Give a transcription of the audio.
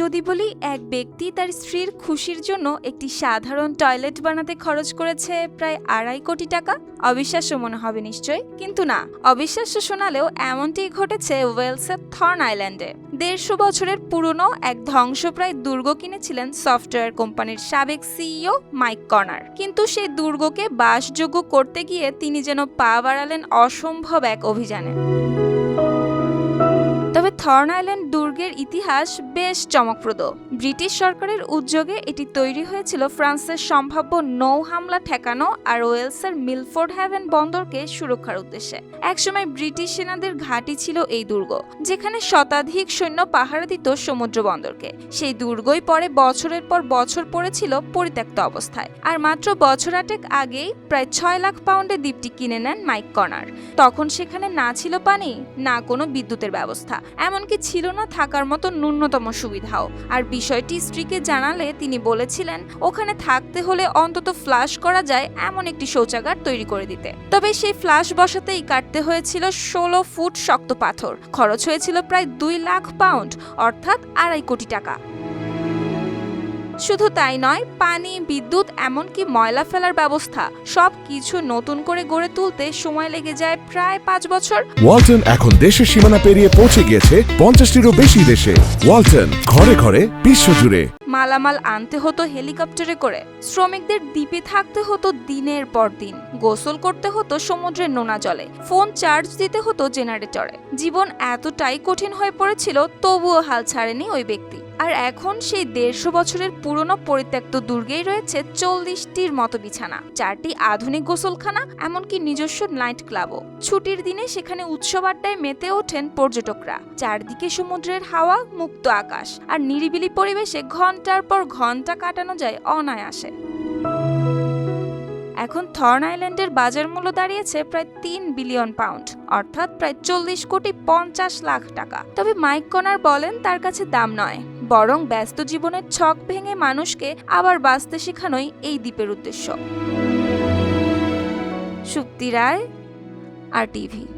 যদি বলি, এক ব্যক্তি তার স্ত্রীর খুশির জন্য একটি সাধারণ টয়লেট বানাতে খরচ করেছে প্রায় আড়াই কোটি টাকা। অবিশ্বাস্য মনে হবে নিশ্চয়, কিন্তু না। অবিশ্বাস্য শোনালেও এমনটি ঘটেছে ওয়েলসের থর্ন আইল্যান্ডে। দেড়শো বছরের পুরনো এক ধ্বংসপ্রায় দুর্গ কিনেছিলেন সফটওয়্যার কোম্পানির সাবেক সিইও মাইক কর্নার। কিন্তু সেই দুর্গকে বাসযোগ্য করতে গিয়ে তিনি যেন পা বাড়ালেন অসম্ভব এক অভিযানে। তবে থর্ন আইল্যান্ড দুর্গের ইতিহাস বেশ চমকপ্রদ। ব্রিটিশ সরকারের উদ্যোগে এটি তৈরি হয়েছিল ফ্রান্সের সম্ভাব্য নৌ হামলা ঠেকানো আর ওয়েলসের মিলফোর্ড হ্যাভেন বন্দরকে সুরক্ষার উদ্দেশ্যে। একসময় ব্রিটিশ সেনাদের ঘাঁটি ছিল এই দুর্গ, যেখানে শতাধিক সৈন্য পাহারা দিত সমুদ্র বন্দরকে। সেই দুর্গই পরে বছরের পর বছর পড়েছিল পরিত্যক্ত অবস্থায়। আর মাত্র বছর আটেক আগেই প্রায় ছয় লাখ পাউন্ডে দ্বীপটি কিনে নেন মাইক কর্নার। তখন সেখানে না ছিল পানি, না কোনো বিদ্যুতের ব্যবস্থা। এমনকি ছিল না থাকার মতো ন্যূনতম সুবিধাও। আর বিষয়টি স্ত্রীকে জানালে তিনি বলেছিলেন, ওখানে থাকতে হলে অন্তত ফ্লাশ করা যায় এমন একটি শৌচাগার তৈরি করে দিতে। তবে সেই ফ্লাশ বসাতেই কাটতে হয়েছিল ষোলো ফুট শক্ত পাথর। খরচ হয়েছিল প্রায় দুই লাখ পাউন্ড, অর্থাৎ আড়াই কোটি টাকা। শুধু তাই নয় পানি বিদ্যুৎ এমনকি ময়লা ফেলার ব্যবস্থা সব কিছু নতুন করে গড়ে তুলতে সময় লেগে যায় প্রায় পাঁচ বছর। ওয়ালটন এখন দেশের সীমানা পেরিয়ে পৌঁছে গিয়েছে পঞ্চাশটিরও বেশি দেশে। ওয়ালটন ঘরে ঘরে বিশ্বজুড়ে। মালামাল আনতে হতো হেলিকপ্টারে করে শ্রমিকদের দ্বীপে থাকতে হতো দিনের পর দিন গোসল করতে হতো সমুদ্রের নোনা জলে ফোন চার্জ দিতে হতো জেনারেটরে। জীবন এতটাই কঠিন হয়ে পড়েছিল তবুও হাল ছাড়েনি ওই ব্যক্তি। আর এখন সেই দেড়শো বছরের পুরনো পরিত্যক্ত দুর্গেই রয়েছে চল্লিশটির মতো বিছানা। চারটি আধুনিক গোসলখানা, এমনকি নিজস্ব নাইট ক্লাবও। ছুটির দিনে সেখানে উৎসব আড্ডায় মেতে ওঠেন পর্যটকরা। চারদিকে সমুদ্রের হাওয়া, মুক্ত আকাশ আর নিরিবিলি পরিবেশে ঘণ্টার পর ঘণ্টা কাটানো যায় অনায়াসে। এখন থর্ন আইল্যান্ডের বাজার মূল্য দাঁড়িয়েছে প্রায় তিন বিলিয়ন পাউন্ড, অর্থাৎ প্রায় চল্লিশ কোটি পঞ্চাশ লাখ টাকা। তবে মাইক কনার বলেন, তার কাছে দাম নয়। বরং ব্যস্ত জীবনের ছক ভেঙে মানুষকে আবার বাঁচতে শেখানোই এই দ্বীপের উদ্দেশ্য। সুপ্তি রায়, আর টিভি।